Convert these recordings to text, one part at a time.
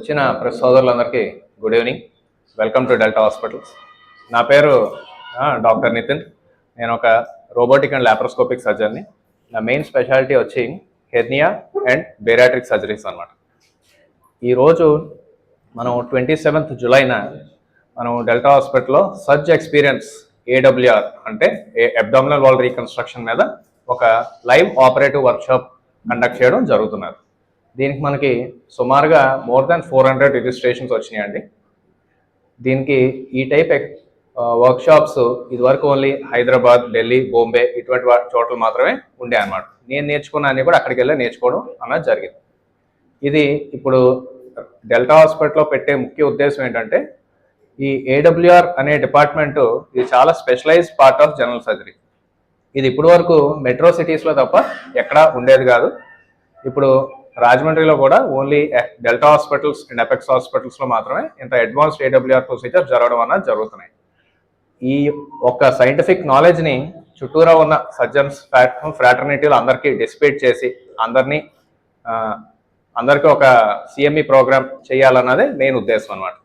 వచ్చిన ప్రెస్ సోదరులందరికీ good evening welcome to Delta hospitals నా పేరు డాక్టర్ నితిన్. నేను ఒక రోబోటిక్ అండ్ లాప్రోస్కోపిక్ సర్జన్ని నా. మెయిన్ స్పెషాలిటీ వచ్చి హెర్నియా అండ్ బేరాట్రిక్ సర్జరీస్ అనమాట ఈరోజు మనం ట్వంటీ సెవెంత్ జులైన మనం డెల్టా హాస్పిటల్లో సర్జ్ ఎక్స్పీరియన్స్ ఏడబ్ల్యూఆర్ అంటే అబ్డామినల్ వాల్ రీకన్స్ట్రక్షన్ మీద ఒక లైవ్ ఆపరేటివ్ వర్క్షాప్ కండక్ట్ చేయడం జరుగుతున్నారు దీనికి మనకి సుమారుగా more than four hundred registrations వచ్చినాయండి. దీనికి ఈ టైప్ వర్క్షాప్స్ ఇదివరకు ఓన్లీ హైదరాబాద్ ఢిల్లీ బాంబే ఇటువంటి చోట్ల మాత్రమే ఉండే అనమాట నేను నేర్చుకున్న అన్నీ కూడా అక్కడికి వెళ్ళి నేర్చుకోవడం అన్నది జరిగింది. ఇది ఇప్పుడు డెల్టా హాస్పిటల్లో పెట్టే ముఖ్య ఉద్దేశం ఏంటంటే ఈ ఏడబ్ల్యూఆర్ అనే డిపార్ట్మెంటు ఇది చాలా specialized part of general surgery ఇది ఇప్పటి వరకు మెట్రో సిటీస్లో తప్ప ఎక్కడా ఉండేది కాదు. ఇప్పుడు రాజమండ్రిలో కూడా only Delta hospitals and apex హాస్పిటల్స్లో మాత్రమే ఇంత అడ్వాన్స్డ్ ఏడబ్ల్యూఆర్ ప్రొసీజర్ జరగడం అన్నది జరుగుతున్నాయి. ఈ ఒక్క సైంటిఫిక్ నాలెడ్జ్ని చుట్టూరా ఉన్న సర్జన్స్ ఫ్రాటర్నిటీలు అందరికీ డిస్పేట్ చేసి అందరినీ అందరికీ ఒక సిఎంఈ ప్రోగ్రామ్ చేయాలన్నదే మెయిన్ ఉద్దేశం అనమాట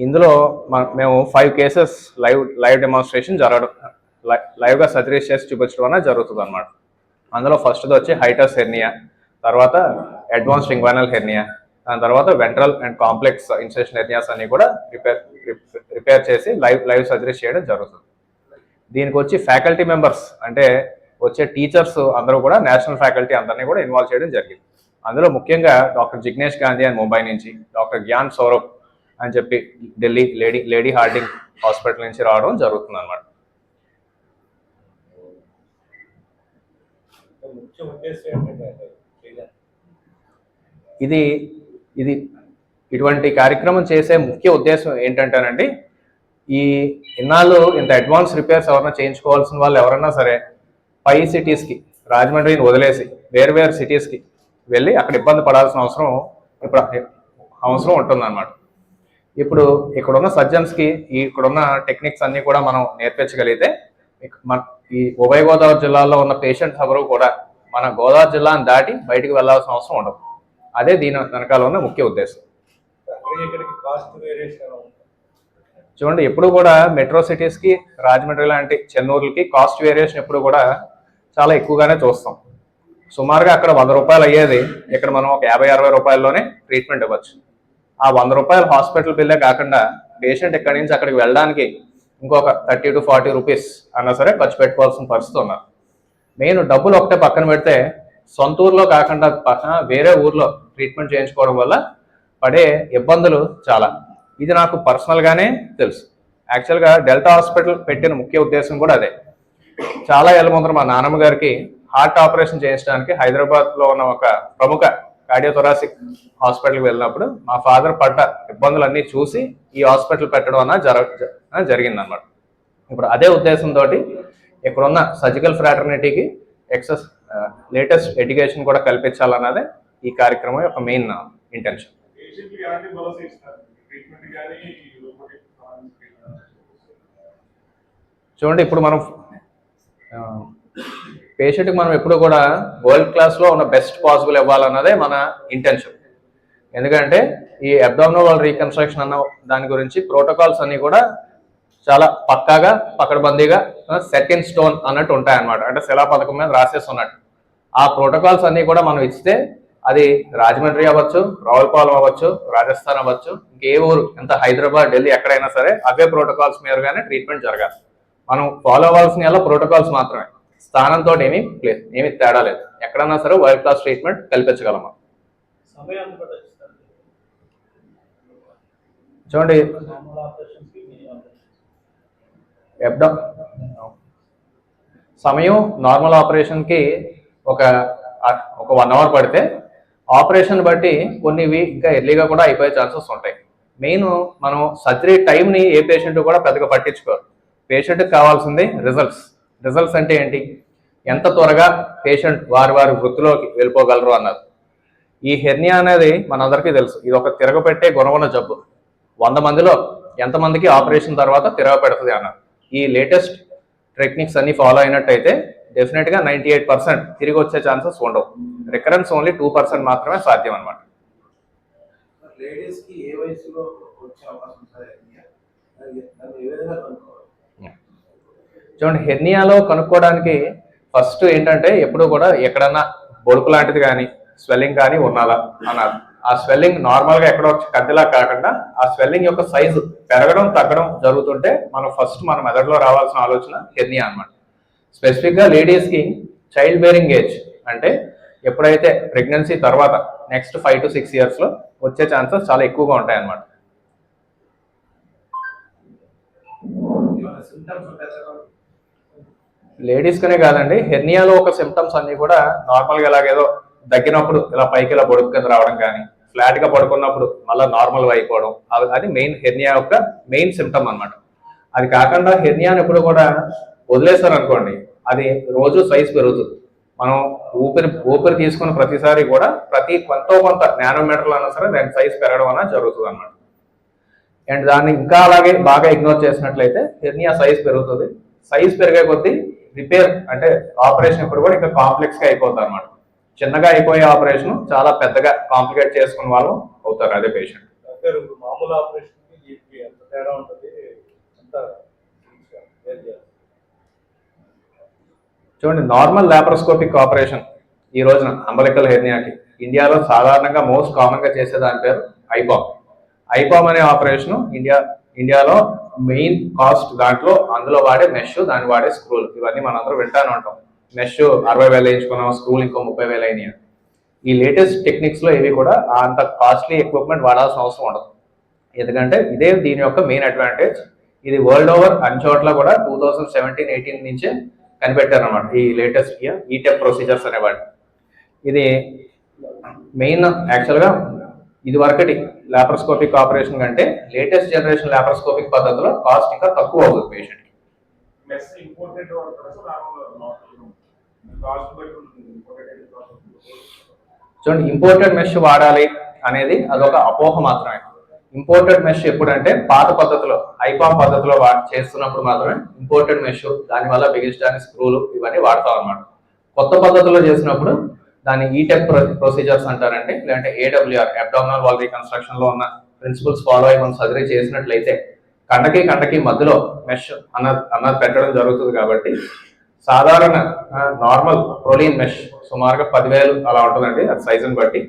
ఇందులో మ- మేము five cases live live demonstration జరగడం లై- లైవ్గా సర్జరీస్ చేసి చూపించడం అనేది జరుగుతుంది అనమాట అందులో ఫస్ట్ది వచ్చి హైటస్ హెర్నియా. తర్వాత అడ్వాన్స్డ్ ఇంగ్వానల్ హెర్నియా దాని తర్వాత ventral and complex incisional hernias అన్ని కూడా రిపేర్ రిపేర్ చేసి లైవ్ లైవ్ సర్జరీ చేయడం జరుగుతుంది. దీనికి వచ్చి ఫ్యాకల్టీ మెంబర్స్ అంటే వచ్చే టీచర్స్ అందరూ కూడా నేషనల్ ఫ్యాకల్టీ అందరినీ కూడా ఇన్వాల్వ్ చేయడం జరిగింది. అందులో ముఖ్యంగా డాక్టర్ జిగ్నేష్ గాంధీ అని ముంబై నుంచి డాక్టర్ జ్ఞాన్ సౌరభ్ అని చెప్పి Delhi lady lady Hardinge hospital నుంచి రావడం జరుగుతుంది అనమాట ముఖ్య ఉద్దేశం ఏంటంటే ఇది ఇది ఇటువంటి కార్యక్రమం చేసే ముఖ్య ఉద్దేశం ఏంటంటేనండి ఈ ఇన్నాళ్ళు ఇంత అడ్వాన్స్ రిపేర్స్ ఎవరైనా చేయించుకోవాల్సిన వాళ్ళు ఎవరన్నా సరే పై సిటీస్కి రాజమండ్రిని వదిలేసి వేరు వేరు సిటీస్కి వెళ్ళి అక్కడ ఇబ్బంది పడాల్సిన అవసరం ఇప్పుడు అవసరం ఉంటుందన్నమాట. ఇప్పుడు ఇక్కడున్న సర్జన్స్కి ఇక్కడున్న టెక్నిక్స్ అన్నీ కూడా మనం నేర్పించగలిగితే మన ఈ ఉభయ గోదావరి జిల్లాలో ఉన్న పేషెంట్స్ ఎవరు కూడా మన గోదావరి జిల్లాను దాటి బయటికి వెళ్ళాల్సిన అవసరం ఉండదు. అదే దీని వెనకాల ఉన్న ముఖ్య ఉద్దేశం. చూడండి ఎప్పుడు కూడా మెట్రో సిటీస్కి రాజమండ్రి లాంటి చెన్నూరులకి కాస్ట్ వేరియేషన్ ఎప్పుడు కూడా చాలా ఎక్కువగానే చూస్తాం. సుమారుగా అక్కడ వంద రూపాయలు అయ్యేది ఇక్కడ మనం ఒక యాభై అరవై రూపాయల్లోనే ట్రీట్మెంట్ ఇవ్వచ్చు. ఆ వంద రూపాయల హాస్పిటల్ బిల్లే కాకుండా పేషెంట్ ఇక్కడి నుంచి అక్కడికి వెళ్ళడానికి ఇంకొక థర్టీ టు ఫార్టీ రూపీస్ అన్నా సరే ఖర్చు పెట్టుకోవాల్సిన పరిస్థితి ఉన్నారు మెయిన్ డబ్బులు ఒకటే పక్కన పెడితే సొంత ఊర్లో కాకుండా పక్కన వేరే ఊర్లో ట్రీట్మెంట్ చేయించుకోవడం వల్ల పడే ఇబ్బందులు చాలా. ఇది నాకు పర్సనల్గానే తెలుసు. యాక్చువల్గా డెల్టా హాస్పిటల్ పెట్టిన ముఖ్య ఉద్దేశం కూడా అదే. చాలా ఏళ్ళ ముందర మా నాన్నమ్మ గారికి హార్ట్ ఆపరేషన్ చేయించడానికి హైదరాబాద్లో ఉన్న ఒక ప్రముఖ కార్డియోథొరాసిక్ హాస్పిటల్కి వెళ్ళినప్పుడు మా ఫాదర్ పడ్డ ఇబ్బందులన్నీ చూసి ఈ హాస్పిటల్ పెట్టడం అన్న జర జరిగిందనమాట ఇప్పుడు అదే ఉద్దేశంతో ఇక్కడున్న సర్జికల్ ఫ్రాటర్నిటీకి ఎక్సెస్ లేటెస్ట్ ఎడ్యుకేషన్ కూడా కల్పించాలన్నదే ఈ కార్యక్రమం యొక్క మెయిన్ ఇంటెన్షన్ చూడండి ఇప్పుడు మనం పేషెంట్కి మనం ఎప్పుడు కూడా వరల్డ్ క్లాస్లో ఉన్న బెస్ట్ పాసిబుల్ ఇవ్వాలన్నదే మన ఇంటెన్షన్ ఎందుకంటే ఈ అబ్డామినల్ రీకన్స్ట్రక్షన్ అన్న దాని గురించి ప్రోటోకాల్స్ అన్ని కూడా చాలా పక్కాగా పకడ్బందీగా సెట్ ఇన్ స్టోన్ అన్నట్టు ఉంటాయన్నమాట. అంటే శిలా పథకం మీద రాసేసి ఉన్నట్టు ఆ ప్రోటోకాల్స్ అన్ని కూడా మనం ఇస్తే అది రాజమండ్రి అవ్వచ్చు రావులపాలెం అవ్వచ్చు రాజస్థాన్ అవ్వచ్చు ఇంకే ఊరు ఎంత హైదరాబాద్ ఢిల్లీ ఎక్కడైనా సరే అవే ప్రోటోకాల్స్ మీరుగానే ట్రీట్మెంట్ జరగాలి. మనం ఫాలో అవ్వాల్సిన ఎలా ప్రోటోకాల్స్ మాత్రమే. స్థానంతో ఏమీ లేదు ఏమీ తేడా లేదు. ఎక్కడన్నా సరే వరల్డ్ క్లాస్ ట్రీట్మెంట్ కల్పించగలము. చూడండి. ఎబ్డా సమయం నార్మల్ ఆపరేషన్కి ఒక ఒక వన్ అవర్ పడితే ఆపరేషన్ బట్టి కొన్నివి ఇంకా ఎర్లీగా కూడా అయిపోయే ఛాన్సెస్ ఉంటాయి. మెయిన్ మనం సర్జరీ టైంని ఏ పేషెంట్ కూడా పెద్దగా పట్టించుకోరు. పేషెంట్కి కావాల్సింది రిజల్ట్స్ రిజల్ట్స్ అంటే ఏంటి? ఎంత త్వరగా పేషెంట్ వారి వారి వృత్తిలోకి వెళ్ళిపోగలరు అన్నారు. ఈ హెర్నియా అనేది మనందరికీ తెలుసు. ఇది ఒక తిరగపెట్టే గుణమున్న జబ్బు. వంద మందిలో ఎంతమందికి ఆపరేషన్ తర్వాత తిరగపెడుతుంది అన్నారు. ఈ లేటెస్ట్ టెక్నిక్స్ అన్ని ఫాలో అయినట్టయితే డెఫినెట్గా నైంటీ ఎయిట్ పర్సెంట్ తిరిగి వచ్చే ఛాన్సెస్ ఉండవు. రికరెన్స్ ఓన్లీ టూ పర్సెంట్ మాత్రమే సాధ్యం అనమాట చూడండి హెర్నియాలో కనుక్కోవడానికి ఫస్ట్ ఏంటంటే ఎప్పుడు కూడా ఎక్కడన్నా బొడుపు లాంటిది కానీ స్వెల్లింగ్ కానీ ఉన్నదా అన్నారు. ఆ స్వెల్లింగ్ నార్మల్గా ఎక్కడో కత్తిలా కాకుండా ఆ స్వెల్లింగ్ యొక్క సైజు పెరగడం తగ్గడం జరుగుతుంటే మనం ఫస్ట్ మన మెదడులో రావాల్సిన ఆలోచన హెర్నియా అనమాట స్పెసిఫిక్గా లేడీస్కి చైల్డ్ బేరింగ్ ఏజ్ అంటే ఎప్పుడైతే ప్రెగ్నెన్సీ తర్వాత నెక్స్ట్ ఫైవ్ టు సిక్స్ ఇయర్స్లో వచ్చే ఛాన్సెస్ చాలా ఎక్కువగా ఉంటాయి అన్నమాట ఏమైనా కాదండి హెర్నియాలో ఒక సిమ్టమ్స్ అన్నీ కూడా నార్మల్గా ఎలాగేదో ఇలాగేదో దగ్గినప్పుడు ఇలా పైకి ఇలా పొడుపు కింద రావడం కానీ ఫ్లాట్గా పడుకున్నప్పుడు మళ్ళీ నార్మల్గా అయిపోవడం అవి- అది మెయిన్ హెర్నియా యొక్క మెయిన్ సిమ్టమ్ అనమాట అది కాకుండా హెర్నియాని ఎప్పుడు కూడా వదిలేస్తారు అనుకోండి అది రోజు సైజ్ పెరుగుతుంది. మనం ఊపిరి ఊపిరి తీసుకున్న ప్రతిసారి కూడా ప్రతి కొంత కొంత నానోమీటర్లు అన్నా సరే దాని సైజ్ పెరగడం అన్న జరుగుతుంది అనమాట అండ్ దాన్ని ఇంకా అలాగే బాగా ఇగ్నోర్ చేసినట్లయితే హెర్నియా సైజ్ పెరుగుతుంది. సైజ్ పెరిగే కొద్దీ రిపేర్ అంటే ఆపరేషన్ ఇప్పుడు కూడా ఇంకా కాంప్లెక్స్గా అయిపోతుంది అనమాట చిన్నగా అయిపోయే ఆపరేషన్ చాలా పెద్దగా కాంప్లికేట్ చేసుకున్న వాళ్ళు అవుతారు అదే పేషెంట్ మామూలు ఆపరేషన్ ఎంత తేడా ఉంటుంది ఎంత వేరు చేయాలి? చూడండి నార్మల్ లాప్రోస్కోపిక్ ఆపరేషన్ ఈ రోజున అంబలికల్ హెర్నియాకి. ఇండియాలో సాధారణంగా మోస్ట్ కామన్గా చేసే దాని పేరు ఐపామ్ ఐపామ్ అనే ఆపరేషన్ ఇండియా ఇండియాలో మెయిన్ కాస్ట్ దాంట్లో అందులో వాడే మెష్ దాన్ని వాడే స్క్రూలు ఇవన్నీ మనందరూ వింటానే ఉంటాం. మెష్ అరవై వేలు వేయించుకున్నాం స్క్రూలు ఇంకో ముప్పై వేలు అయినాయి? ఈ లేటెస్ట్ టెక్నిక్స్లో ఏవి ఇవి కూడా అంత కాస్ట్లీ ఎక్విప్మెంట్ వాడాల్సిన అవసరం ఉండదు. ఎందుకంటే ఇదే దీని యొక్క మెయిన్ అడ్వాంటేజ్ ఇది వరల్డ్ ఓవర్ అన్ని చోట్ల కూడా టూ థౌసండ్ సెవెంటీన్ ఎయిటీన్ నుంచే కనిపెట్టారు అనమాట ఈ లేటెస్ట్ ఈ టెప్ ప్రొసీజర్స్ అనేవాటి ఇది మెయిన్ యాక్చువల్గా ఇది వరకటి లాప్రోస్కోపిక్ ఆపరేషన్ కంటే లేటెస్ట్ జనరేషన్ లాప్రోస్కోపిక్ పద్ధతిలో కాస్ట్ ఇంకా తక్కువ అవుతుంది పేషెంట్ మెస్ ఇంపార్టెంట్ వాడతారు సో కాస్ట్ బట్టి ఉంటుంది ఇంపార్టెంట్ చూడండి ఇంపోర్టెడ్ మెష్ వాడాలి అనేది అదొక అపోహ మాత్రమే. ఇంపోర్టెడ్ మెష్ ఎప్పుడంటే పాత పద్ధతిలో ఐపామ్ పద్ధతిలో వా చేస్తున్నప్పుడు మాత్రమే ఇంపోర్టెడ్ మెష్ దానివల్ల బిగించడానికి స్క్రూలు ఇవన్నీ వాడతాం అనమాట కొత్త పద్ధతిలో చేసినప్పుడు దాన్ని ఈటెక్ ప్రొసీజర్స్ అంటారండి. లేదంటే ఏడబ్ల్యూఆర్ అబ్డామినల్ వాల్ రీకన్స్ట్రక్షన్లో ఉన్న ప్రిన్సిపల్స్ ఫాలో అయ్యి మనం సర్జరీ చేసినట్లయితే కండకి కండకి మధ్యలో మెష్ అన్న అన్నది పెట్టడం జరుగుతుంది కాబట్టి సాధారణ నార్మల్ ప్రోలీన్ మెష్ సుమారుగా పదివేలు అలా ఉంటుందండి. అది సైజుని బట్టి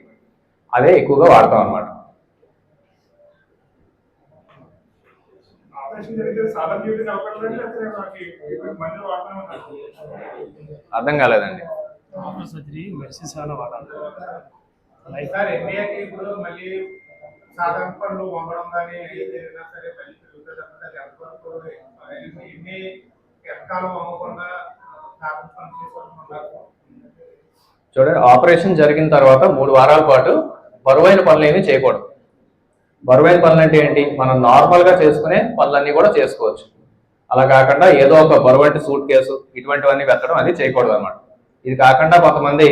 అదే ఎక్కువగా వాడతాం అనమాట జరిగితే సాధారణ అవకాశం లేకపోతే అర్థం కాలేదండి. ఆఫర్ సర్జరీ మెడిసిన్స్ ఏమైనా వాడాలి? సార్ ఎన్డీఏకి ఇప్పుడు మళ్ళీ సాధారణ పనులు వంగడం కానీ ఏదైనా సరే మళ్ళీ పెరుగుతుంది తప్ప అది ఎంతవరకు ఎన్ని ఎంతకాలం వంగకుండా సాధారణ పనులు చేసుకోవాలనుకుంటున్నారు చూడండి ఆపరేషన్ జరిగిన తర్వాత మూడు వారాల పాటు బరువైన పనులు ఏమీ చేయకూడదు. బరువైన పనులు అంటే ఏంటి? మనం నార్మల్గా చేసుకునే పనులన్నీ కూడా చేసుకోవచ్చు. అలా కాకుండా ఏదో ఒక బరువంటి సూట్ కేసు ఇటువంటివన్నీ వెతడం అది చేయకూడదు అనమాట ఇది కాకుండా కొంతమంది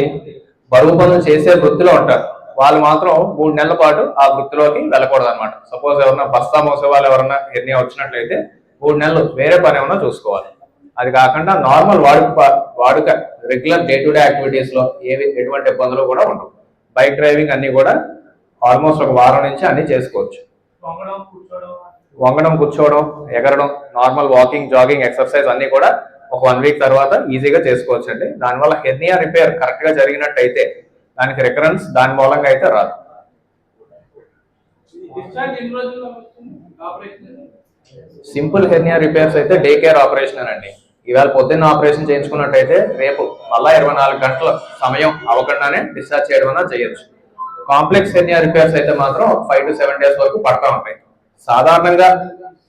బరువు పనులు చేసే వృత్తిలో ఉంటారు. వాళ్ళు మాత్రం మూడు నెలల పాటు ఆ వృత్తిలోకి వెళ్ళకూడదు అనమాట సపోజ్ ఎవరన్నా బస్తా మోసే వాళ్ళు ఎవరన్నా ఎన్ని వచ్చినట్లయితే మూడు నెలలు వేరే పని ఏమన్నా చూసుకోవాలి. అది కాకుండా నార్మల్ వాడుక ప- వాడుక రెగ్యులర్ డే టు డే యాక్టివిటీస్లో ఏవి ఎటువంటి ఇబ్బందులు కూడా ఉండవు. బైక్ డ్రైవింగ్ అన్నీ కూడా ఆల్మోస్ట్ ఒక వారం నుంచి అన్ని చేసుకోవచ్చు. వంగడం కూర్చోవడం. ఎగరడం నార్మల్ వాకింగ్ జాగింగ్ ఎక్సర్సైజ్ అన్ని కూడా ఒక వన్ వీక్ తర్వాత ఈజీగా చేసుకోవచ్చు అండి దానివల్ల హెర్నియా రిపేర్ కరెక్ట్గా జరిగినట్టయితే దానికి రికరెన్స్ దాని మూలంగా అయితే రాదు. సింపుల్ హెర్నియా రిపేర్స్ అయితే డే కేర్ ఆపరేషన్ అండి. ఇవాళ పొద్దున్న ఆపరేషన్ చేయించుకున్నట్టయితే రేపు మళ్ళా ఇరవై నాలుగు గంటల సమయం అవ్వకుండానే డిశ్చార్జ్ చేయడం అన్నా చేయొచ్చు. కాంప్లెక్స్ హెర్నియా రిపేర్స్ అయితే మాత్రం ఫైవ్ టు సెవెన్ డేస్ వరకు పడతా ఉంటాయి. సాధారణంగా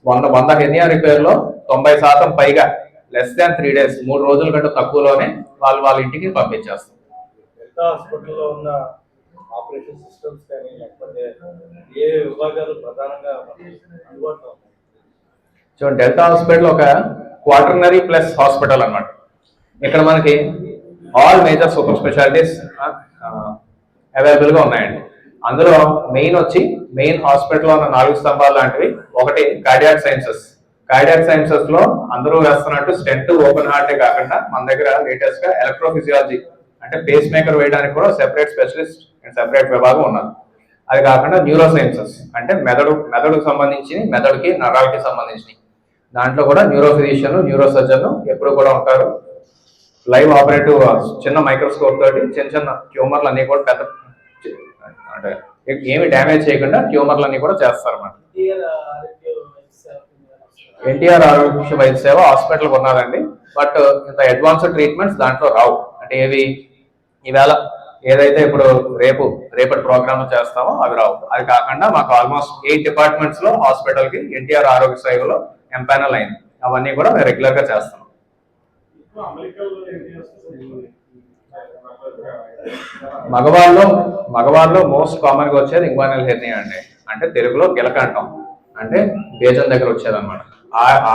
వంద వంద హెర్నియా రిపేర్లో తొంభై శాతం పైగా లెస్ దాన్ త్రీ డేస్ మూడు రోజుల కంటే తక్కువలోనే వాళ్ళు వాళ్ళ ఇంటికి పంపించేస్తారు. హాస్పిటల్లో ఉన్న ఆపరేషన్ సిస్టమ్స్ కానీ లేకపోతే ఏ విభాగాలు ప్రధానంగా అందుబాటులో సో డెల్టా హాస్పిటల్ ఒక క్వార్టర్నరీ ప్లస్ హాస్పిటల్ అన్నమాట. ఇక్కడ మనకి ఆల్ మేజర్ సూపర్ స్పెషాలిటీస్ అవైలబుల్గా ఉన్నాయండి. అందులో మెయిన్ వచ్చి మెయిన్ హాస్పిటల్లో ఉన్న నాలుగు స్తంభాలు లాంటివి. ఒకటి కార్డియాక్ సైన్సెస్ కార్డియాక్ సైన్సెస్లో అందరూ వేస్తున్నట్టు స్టెంట్ ఓపెన్ హార్టే కాకుండా మన దగ్గర లేటెస్ట్గా ఎలక్ట్రోఫిజియాలజీ అంటే పేస్ మేకర్ వేయడానికి కూడా సెపరేట్ స్పెషలిస్ట్ అండ్ సెపరేట్ విభాగం ఉన్నది అది కాకుండా న్యూరో సైన్సెస్ అంటే మెదడు మెదడుకు సంబంధించి మెదడుకి నరాలకి సంబంధించినవి. దాంట్లో కూడా న్యూరో ఫిజిషియన్ న్యూరో సర్జన్ ఎప్పుడు కూడా ఉంటారు. లైవ్ ఆపరేటివ్ చిన్న మైక్రోస్కోప్ తోటి చిన్న చిన్న ట్యూమర్లు అన్ని కూడా పెద్ద అంటే ఏమి డ్యామేజ్ చేయకుండా ట్యూమర్లు అన్ని కూడా చేస్తారు అన్నమాట ఎన్టీఆర్ ఆరోగ్య వైద్య సేవ హాస్పిటల్ ఉన్నదండి బట్ ఇంత అడ్వాన్స్డ్ ట్రీట్మెంట్స్ దాంట్లో రావు. అంటే ఏవి ఈవేళ ఏదైతే ఇప్పుడు రేపు రేపటి ప్రోగ్రామ్ చేస్తామో అవి రావు. అది కాకుండా మాకు ఆల్మోస్ట్ ఎయిట్ డిపార్ట్మెంట్స్లో హాస్పిటల్కి ఎన్టీఆర్ ఆరోగ్య సేవలో ఎంపానల్ అయింది. అవన్నీ కూడా మేము రెగ్యులర్గా చేస్తాం ఇప్పుడు అమెరికాలో ఏంటి అసలు మగవాళ్ళు మగవాళ్ళు మోస్ట్ కామన్గా వచ్చేది ఇంగ్వానల్ హెర్నియా అండి. అంటే తెలుగులో గిలక అంటాం అంటే బేజం దగ్గర వచ్చేది అనమాట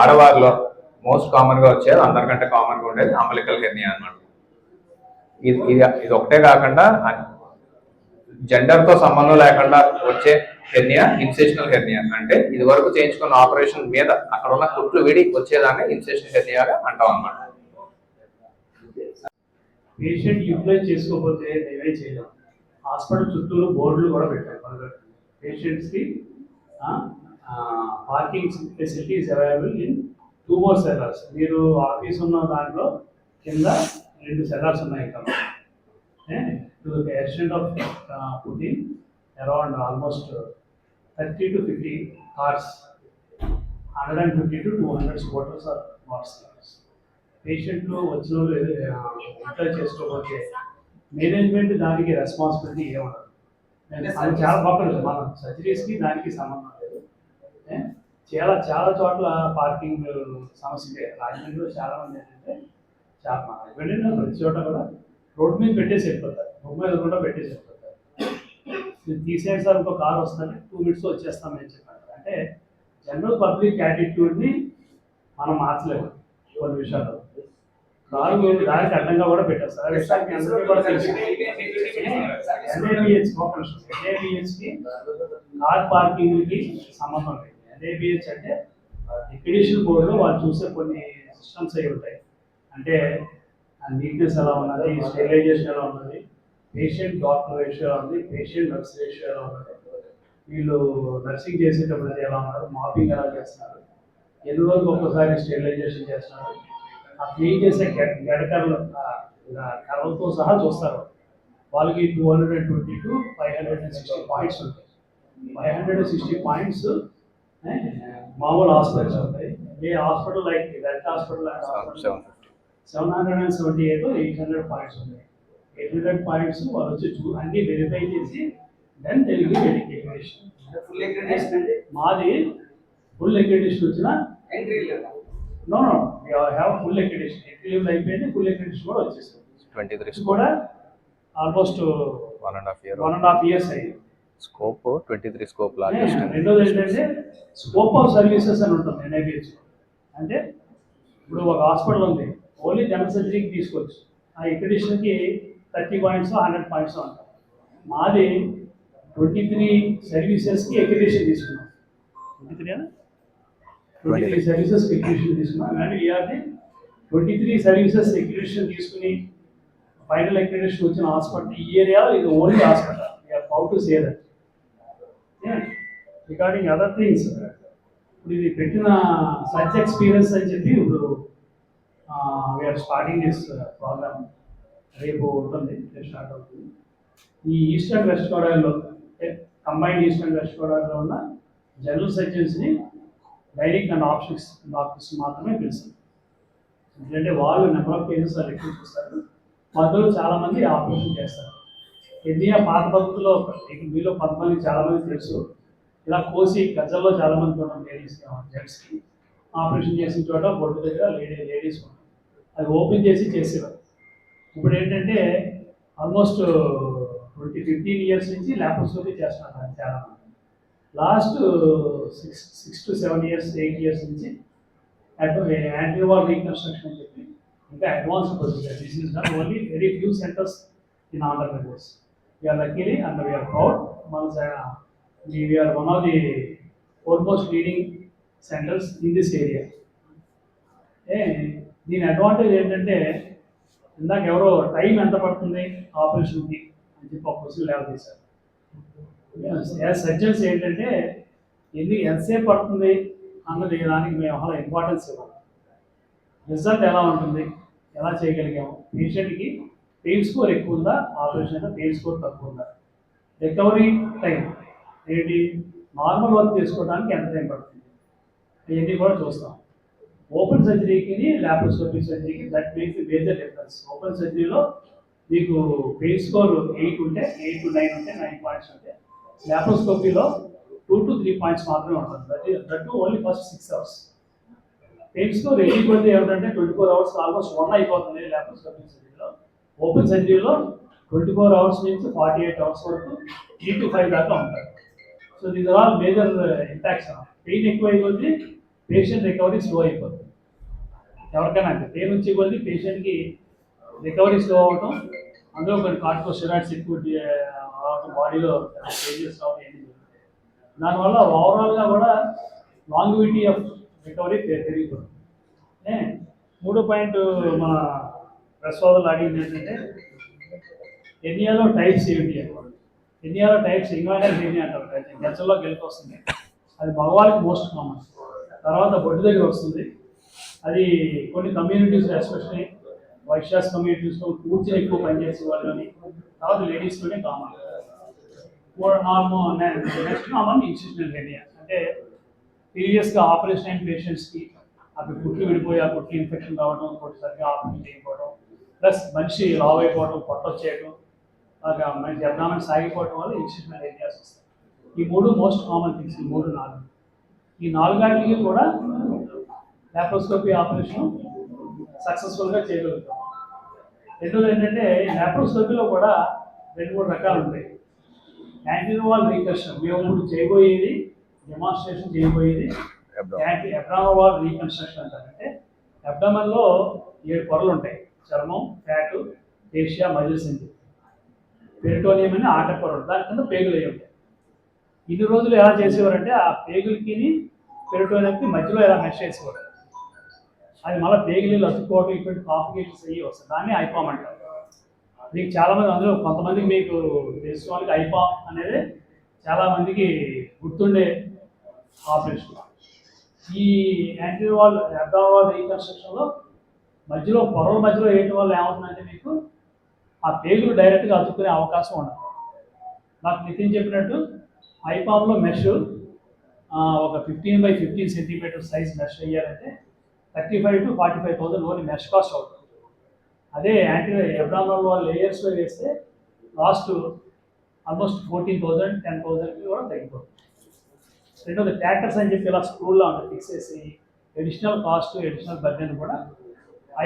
ఆడవారిలో మోస్ట్ కామన్గా వచ్చేది అందరికంటే కామన్గా ఉండేది అమలికల్ హెర్నియా అన్నమాట. ఇది ఇది ఒకటే కాకుండా జెండర్తో సంబంధం లేకుండా వచ్చే హెర్నియా ఇన్సెషనల్ హెర్నియా అంటే ఇది వరకు చేయించుకున్న ఆపరేషన్ మీద అక్కడ ఉన్న కుట్లు విడి వచ్చేదాన్ని ఇన్సెషన్ హెర్నియాగా అంటాం అన్నమాట. పేషెంట్ యూటిలైజ్ చేసుకోకపోతే మేమే చేయలేం. హాస్పిటల్ చుట్టూరు బోర్డులు కూడా పెట్టాం పలకట్టు పేషెంట్స్కి parking facilities available in two more cellars మీరు ఆఫీస్ ఉన్న దాంట్లో కింద రెండు సెల్లర్స్ ఉన్నాయి ఇంకా to the extent of putting around almost thirty to fifty cars hundred and fifty to two hundred scooters or what's పేషెంట్లు వచ్చిన వాళ్ళు ఇంట్లో చేసుకోకపోతే మేనేజ్మెంట్ దానికి రెస్పాన్సిబిలిటీ ఏముండదు నేను అది చాలా బాగుంటుంది మన సర్జరీస్కి దానికి సంబంధం లేదు? చాలా చాలా చోట్ల పార్కింగ్ సమస్య. రాజమండ్రిలో చాలా మంది ఏంటంటే చాలా మా హస్బెండ్ ప్రతి చోట కూడా రోడ్ మీద పెట్టేసి వెళ్ళిపోతారు. రోడ్ మీద కూడా పెట్టేసి వెళ్ళిపోతారు. తీసేయండి సార్ ఇంకో కార్ వస్తుంది టూ మినిట్స్ వచ్చేస్తామని చెప్పారు. అంటే జనరల్ పబ్లిక్ యాటిట్యూడ్ని మనం మార్చలేము. కొన్ని విషయాల్లో. మీరు దానికి అడ్డంగా కూడా పెట్టేస్తారు ఆ విషయానికి అందరికీ కూడా తెలుసు. ఎన్ఏబిహెచ్ ఎన్ఏబిహెచ్కి కార్ పార్కింగ్కి సంబంధం లేదు. ఎన్ఏబిహెచ్ అంటే ఎక్విడేషన్ బోర్డులో వాళ్ళు చూసే కొన్ని సిస్టమ్స్ అయి ఉంటాయి. అంటే నీట్నెస్ ఎలా ఉన్నది స్టెరిలైజేషన్ ఎలా ఉన్నది పేషెంట్ డాక్టర్ రేషియో ఎలా ఉంది పేషెంట్ నర్స్ రేషియో ఎలా ఉన్నది వీళ్ళు నర్సింగ్ చేసేటప్పుడు ఎలా ఉన్నారు మాపింగ్ ఎలా చేస్తున్నారు ఎన్ని రోజులు ఒక్కసారి స్టెరిలైజేషన్ చేస్తున్నారు ఆ క్లీన్ చేసే గెడ- గడకర్లు కర్రలతో సహా చూస్తారు. వాళ్ళకి two hundred and twenty to five hundred and sixty points ఉంటాయి. Five hundred and sixty points మామూలు హాస్పిటల్స్ ఉంటాయి. A hospital like that hospital seven seven hundred and seventy eight eight hundred points ఉన్నాయి eight hundred points వాళ్ళు వచ్చి చూ అన్ని verify చేసి then Telugu education full accreditation అంటే మాది ఫుల్ అక్రెడిషన్ వచ్చిన ఎంట్రీ లేదా. No no have full accreditation entry level అయిపోయింది ఫుల్ అక్రెడిషన్ కూడా వచ్చేసింది ట్వంటీ త్రీ కూడా almost one and half year one and half years అయ్యింది. Scope twenty three scope largest రెండోది ఏంటంటే స్కోప్ ఆఫ్ సర్వీసెస్ అని ఉంటుంది ఎన్ఐబిహెచ్ అంటే ఇప్పుడు ఒక హాస్పిటల్ ఉంది ఓన్లీ జనరల్ సర్జరీకి తీసుకోవచ్చు. ఆ ఎక్రిడిషన్కి థర్టీ పాయింట్స్ హండ్రెడ్ పాయింట్స్ ఉంటాయి మాది ట్వంటీ త్రీ సర్వీసెస్కి ఎక్రిడిషన్ తీసుకున్నాం. Twenty three twenty three services accreditation తీసుకున్నాం. అండ్ వీఆర్ది ట్వంటీ త్రీ సర్వీసెస్ ఎక్రిడిషన్ తీసుకుని ఫైనల్ ఎక్రిడిషన్ వచ్చిన హాస్పిటల్ ఈ ఏరియాలో ఇది only hospital we are how to say that regarding other things ఇప్పుడు ఇది పెట్టిన సచ్ ఎక్స్పీరియన్స్ అని చెప్పి ఇప్పుడు వీఆర్ స్టార్టింగ్ దిస్ ప్రోగ్రామ్ రేపు ఉంటుంది స్టార్ట్ అవుతుంది. ఈ ఈస్ట్ అండ్ వెస్ట్ గోదావరిలో కంబైన్డ్ ఈస్ట్ అండ్ వెస్ట్ గోదావరిలో ఉన్న జనరల్ సర్జన్స్ని డైరెక్ట్ అండ్ ఆప్షన్స్ డాక్టర్స్ మాత్రమే పిలుస్తారు ఎందుకంటే వాళ్ళు నెంబర్ ఆఫ్ కేసెస్ వాళ్ళు ఎక్కువ చూస్తారు. మధ్యలో చాలామంది ఆపరేషన్ చేస్తారు. ఎన్నియా పాత పద్ధతిలో మీలో కొంతమంది చాలా మంది తెలుసు. ఇలా కోసి గజల్లో చాలామంది మంది లేడీస్ జెంట్స్కి ఆపరేషన్ చేసిన చోట బొడ్డు దగ్గర లేడీ లేడీస్ ఉంటాం అది ఓపెన్ చేసి చేసేవారు. ఇప్పుడు ఏంటంటే ఆల్మోస్ట్ ట్వంటీ ఫిఫ్టీన్ ఇయర్స్ నుంచి ల్యాప్రోస్కోపీ చేస్తున్నారు చాలా మంది last six six to seven years eight years నుంచి యాంటీవాల్ రీకన్స్ట్రక్షన్ అని చెప్పి ఇంకా advance procedure this is not only very few centres in Andhra Pradesh we are luckily and we are proud మన we are one of the almost leading centres in this area ఏ దీని advantage ఏంటంటే ఇందాక ఎవరో time ఎంత పడుతుంది ఆపరేషన్కి అని చెప్పి ఒక క్వశ్చన్ లేవ తీశారు యాజ్ సర్జన్స్ ఏంటంటే ఎన్ని ఎంతసేపు పడుతుంది అన్నది దానికి మేము అలా ఇంపార్టెన్స్ ఇవ్వాలి రిజల్ట్ ఎలా ఉంటుంది ఎలా చేయగలిగాము? పేషెంట్కి పెయిన్ స్కోర్ ఎక్కువ ఉందా? ఆపరేషన్ అయితే పెయిన్ స్కోర్ తక్కువ ఉందా? రికవరీ టైం ఏంటి? నార్మల్ వర్క్ చేసుకోవడానికి ఎంత టైం పడుతుంది? ఇవన్నీ కూడా చూస్తాం. ఓపెన్ సర్జరీకి ల్యాప్రోస్కోపిక్ సర్జరీకి that makes major difference open సర్జరీలో మీకు పెయిన్ స్కోర్ ఎయిట్ ఉంటే ఎయిట్ టు నైన్ ఉంటే నైన్ పాయింట్స్ ఉంటే. ల్యాప్రోస్కోపీలో టూ టు త్రీ పాయింట్స్ మాత్రమే ఉంటుంది. That that only first six hours పెయిన్స్లో ready eight ఏమిటంటే twenty four hours almost one అయిపోతుంది ల్యాప్రోస్కోపిక్ సర్జరీలో ఓపెన్ సర్జరీలో ట్వంటీ ఫోర్ అవర్స్ నుంచి ఫార్టీ ఎయిట్ అవర్స్ వరకు త్రీ టు ఫైవ్ దాకా ఉంటారు so these are all major impacts pain ఎక్కువ అయిపోద్ది పేషెంట్ రికవరీ స్లో అయిపోతుంది ఎవరికైనా అంటే పెయిన్ వచ్చే కొద్ది పేషెంట్కి రికవరీ స్లో అవటం అందులో కొన్ని కార్టికోస్టెరాయిడ్స్ ఎక్కువ బాడీలో చేంజెస్ రావడం దానివల్ల ఓవరాల్గా కూడా లాంగ్విటీ ఆఫ్ రికవరీ పెరిగిపోతుంది. మూడో పాయింట్ మన ప్రెస్ సోదరులు అడిగింది ఏంటంటే ఎన్నియాలో టైప్స్ ఏమిటి అనుకోండి. ఎన్నియాలో టైప్స్ ఇంగ్లాండ్ ఏమి అంటారు. గెచ్చల్లో గెలుపు వస్తుంది. అది మగవాళ్ళకి మోస్ట్ కామన్ తర్వాత బొడ్డు దగ్గర వస్తుంది. అది కొన్ని కమ్యూనిటీస్ ఎస్పెషలీ వైశ్యాస్ కమ్యూనిటీస్లో కూర్చొని ఎక్కువ పనిచేసే వాళ్ళని తర్వాత లేడీస్లోనే common. Normal next common institutional hernia అంటే సీరియస్గా ఆపరేషన్ అయిన పేషెంట్స్కి అక్కడ కుట్లు విడిపోయి ఆ కుట్లు ఇన్ఫెక్షన్ రావడం ఒకటి సరిగ్గా ఆపరేషన్ చేయకపోవడం ప్లస్ మనిషి లావ్ అయిపోవడం పొట్ట వచ్చేయడం అలాగా మనకి అబ్డామన్ సాగిపోవడం వల్ల ఇన్స్టిట్యూషనల్ ఏరియాస్ వస్తాయి. ఈ మూడు మోస్ట్ కామన్ థింగ్స్ ఈ మూడు నాలుగు. ఈ నాలుగాటికి కూడా లాప్రోస్కోపీ ఆపరేషన్ సక్సెస్ఫుల్గా చేయగలుగుతాం. రెండోది ఏంటంటే లాప్రోస్కోపీలో కూడా రెండు మూడు రకాలు ఉంటాయి. యాంటీనోవాల్ రీకర్షన్ మేము ఇప్పుడు చేయబోయేది డెమాన్స్ట్రేషన్ చేయబోయేది. యాంటీ అబ్డామోవాల్ రీకన్స్ట్రక్షన్ అంటారంటే అబ్డామన్లో ఏడు పొరలు ఉంటాయి. చర్మం ఫ్యాట్ ఏషియా మజిల్స్ అని చెప్పి. పెరిటోనియం అని ఆట పొరలు దాని కింద పేగులు అయి ఉంటాయి. ఇన్ని రోజులు ఎలా చేసేవారంటే ఆ పేగులకి పెరిటోనియంకి మధ్యలో ఎలా మెష్ చేసేవారు? అది మళ్ళీ తేగిలి అతుక్కోవడం ఇటువంటి కాంప్లికేషన్స్ అయ్యి వస్తాయి. దాన్ని ఐపామ్ అంటారు. మీకు చాలా మంది అందులో కొంతమందికి మీకు తెలిసిన వాళ్ళకి ఐపామ్ అనేది చాలామందికి గుర్తుండే ఆపరేషన్. ఈ యాంటీవాల్ అబ్డావాల్ రీకన్స్ట్రక్షన్లో మధ్యలో పొరల మధ్యలో వేయటం వల్ల ఏమవుతుందంటే మీకు ఆ పేగులు డైరెక్ట్గా అతుక్కునే అవకాశం ఉండదు. నాకు నితిన్ చెప్పినట్టు ఐపామ్లో మెష్ ఒక fifteen by fifteen centimetre size mesh అయ్యారంటే thirty five to forty five thousand only mesh cost అవుతుంది. అదే యాంటీ ఎబ్రానల్ వాళ్ళ లేయర్స్లో వేస్తే last almost fourteen thousand ten థౌసండ్కి కూడా తగ్గిపోతుంది. రెండోది ట్యాక్టర్స్ అని చెప్పి ఇలా స్క్రూల్లో ఉంటుంది ఫిక్స్ చేసి ఎడిషనల్ కాస్ట్ ఎడిషనల్ బడ్జెట్ కూడా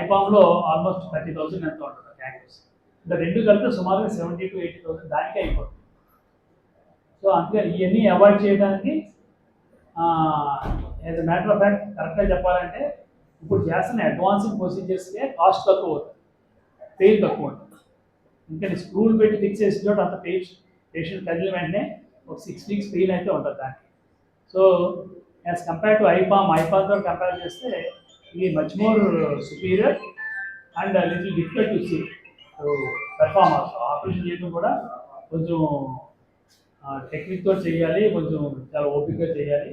ఐపామ్లో ఆల్మోస్ట్ థర్టీ థౌసండ్ ఎంత ఉంటుంది ట్యాక్టర్స్ ఇంకా రెండు కలిపి సుమారుగా సెవెంటీ టు ఎయిటీ థౌసండ్ దానికే అయిపోతుంది. సో అందుకే ఇవన్నీ అవాయిడ్ చేయడానికి as a matter of fact కరెక్ట్గా చెప్పాలంటే ఇప్పుడు చేస్తున్న అడ్వాన్స్డ్ ప్రొసీజర్స్కే కాస్ట్ తక్కువ అవుతుంది. పెయిన్ తక్కువ ఉంటుంది. ఎందుకంటే స్క్రూలు పెట్టి ఫిక్స్ చేసిన చోట అంత పేషెంట్ పేషెంట్ కదిలిన వెంటనే ఒక సిక్స్ వీక్స్ పెయిన్ అయితే ఉంటుంది దానికి. So as compare to IPOM ఐపామ్తో compare చేస్తే ఇది much more superior and little difficult to see perform operation చేయడం కూడా కొంచెం టెక్నిక్తో చేయాలి కొంచెం చాలా ఓపికగా చేయాలి.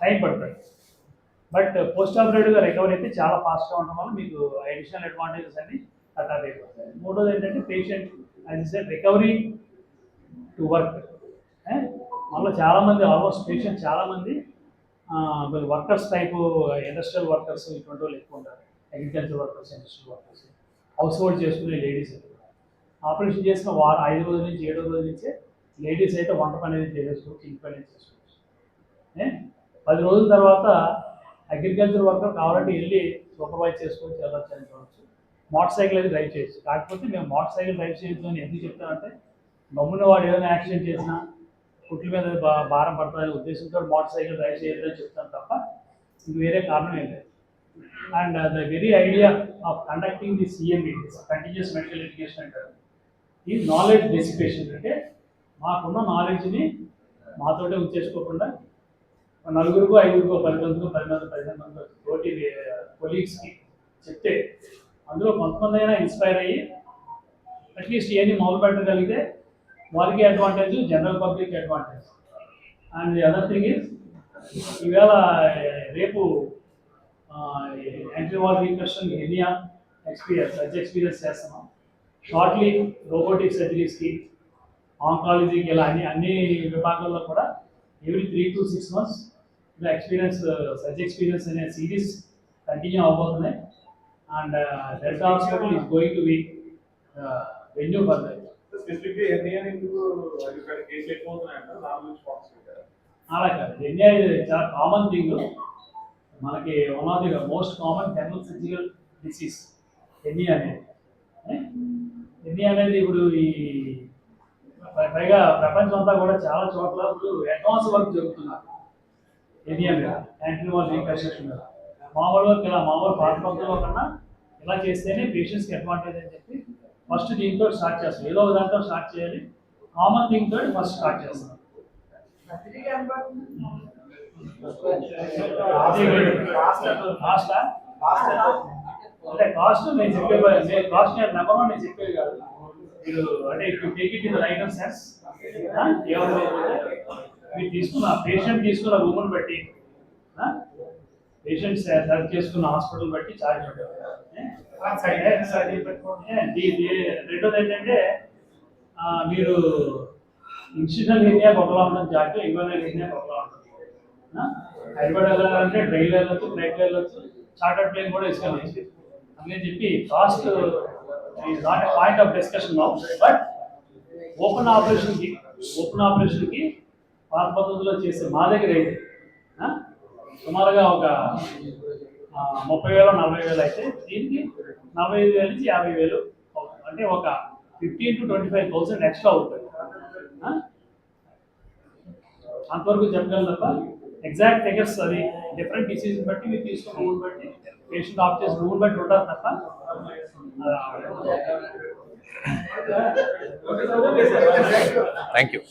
టైం పడుతుంది. బట్ పోస్ట్ ఆపరేటివ్గా రికవరీ అయితే చాలా ఫాస్ట్గా ఉండడం వల్ల మీకు అడిషనల్ అడ్వాంటేజెస్ అన్ని అటాక్ అయిపోతాయి. మూడోది ఏంటంటే పేషెంట్ అది సెడ్ రికవరీ టు వర్క్ మళ్ళీ చాలామంది ఆల్మోస్ట్ పేషెంట్ చాలామంది వర్కర్స్ టైపు ఇండస్ట్రియల్ వర్కర్స్ ఇటువంటి వాళ్ళు ఎక్కువ ఉంటారు. Agriculture workers industrial workers household చేసుకునే లేడీస్ ఆపరేషన్ చేసిన వారం ఐదు రోజుల నుంచి ఏడో రోజుల నుంచే లేడీస్ అయితే వంట పని అనేది చేసేసుకోవచ్చు ఇంటి పని చేసుకోవచ్చు. పది రోజుల తర్వాత అగ్రికల్చర్ వర్కర్ కావాలంటే వెళ్ళి సూపర్వైజ్ చేసుకొని వెళ్ళొచ్చు అని చూడవచ్చు మోటార్ సైకిల్ అయితే డ్రైవ్ చేయొచ్చు. కాకపోతే మేము మోటార్ సైకిల్ డ్రైవ్ చేయొచ్చు అని ఎందుకు చెప్తామంటే గమ్మున వాడు ఏదైనా యాక్సిడెంట్ చేసినా కుట్ల మీద బా- భారం పడుతుందనే ఉద్దేశంతో మోటార్ సైకిల్ డ్రైవ్ చేయొద్దని చెప్తాను తప్ప ఇంక వేరే కారణం ఏం లేదు. And the very idea of conducting the CME continuous medical education అంటారు. ఈ నాలెడ్జ్ డెసిపేషన్ అంటే మాకున్న నాలెడ్జ్ని మాతోటే ఉంచేసుకోకుండా నలుగురికో ఐదుగురికో పది మందికో పది మంది పదిహేను మంది తోటి కొలీగ్స్కి చెప్తే అందులో కొంతమంది అయినా ఇన్స్పైర్ అయ్యి అట్లీస్ట్ ఇవన్నీ మొదలు పెట్టగలిగితే వాళ్ళకి advantage general public advantage and the other thing is ఈవేళ రేపు ఎంట్రీ వాల్ రీకర్షన్ ఎనియా ఎక్స్పీరియన్స్ సర్జ్ ఎక్స్పీరియన్స్ చేస్తున్నాం. షార్ట్లీ రోబోటిక్ సర్జరీస్కి ఆంకాలజీకి ఇలా అన్ని అన్ని విభాగాల్లో కూడా every three to six months ఇలా ఎక్స్పీరియన్స్ సర్జ్ ఎక్స్పీరియన్స్ అనే series continue అవబోతున్నాయి and Delta hospital is going to be venue for that స్పెసిఫిక్గా ఎన్ని అని ఎందుకు ఇక్కడ కేసులు ఎక్కువ అవుతున్నాయంట దాని గురించి ఫోకస్ పెట్టారు అలా కాదు. ఎన్ఏ చాలా కామన్ థింగ్ మనకి one of the most common general physical disease ఎన్ని అనేది ఎన్ని అనేది ఇప్పుడు ఈ పై- పైగా ప్రపంచం అంతా కూడా చాలా చోట్ల ఇప్పుడు అడ్వాన్స్ వర్క్ జరుగుతున్నారు. ఎన్ని అనేది యాంటీ వాల్ రీకన్స్ట్రక్షన్ మీద మామూలు వర్క్ ఇలా మామూలు పాత పద్ధతిలో కన్నా ఇలా చేస్తేనే పేషెంట్స్కి అడ్వాంటేజ్ అని చెప్పి ఫస్ట్ దీంతో స్టార్ట్ చేస్తాం ఏదో ఒక దాంతో స్టార్ట్ చేయాలి. కామన్ థింగ్ తోటి ఫస్ట్ స్టార్ట్ చేస్తాం కాస్ట్ అంటే కాస్ట్ నేను చెప్పే కాస్ట్ నెంబర్ వన్ నేను చెప్పేది కాదు. మీరు అంటే ఇప్పుడు take it in right of sense మీరు తీసుకున్న పేషెంట్ తీసుకున్న రూమ్ని బట్టి పేషెంట్ సర్వ్ చేసుకున్న హాస్పిటల్ బట్టి ఛార్జ్ ఉంటుంది. రెండోది ఏంటంటే మీరు ఇన్స్టిట్యూషనల్ ఏరియా ఒకలా ఉంటుంది చార్జ్ ఇంకోనల్ ఏరియా ఒకలా ఉంటుంది హైదరాబాద్ వెళ్ళాలంటే ట్రైన్ వెళ్ళొచ్చు ఫ్లైట్ వెళ్ళొచ్చు చార్టర్ ప్లేన్ కూడా ఇసుకెళ్ళచ్చు అందుకని చెప్పి cost not a point of discussion now but open ఆపరేషన్కి ఓపెన్ ఆపరేషన్కి పాత పద్ధతిలో చేసే మా దగ్గర అయితే సుమారుగా ఒక ముప్పై వేలు నలభై వేలు అయితే దీనికి నలభై ఐదు వేల నుంచి యాభై వేలు అంటే ఒక fifteen to twenty five thousand extra అవుతుంది అంతవరకు చెప్పగలను తప్ప ఎగ్జాక్ట్ ఫిగర్స్ అది డిఫరెంట్ డిసీజ్ బట్టి మీరు తీసుకున్న బట్టి పేషెంట్ ఆఫ్ చేసి రూల్ బట్టి ఉంటారు తప్ప థ్యాంక్ యూ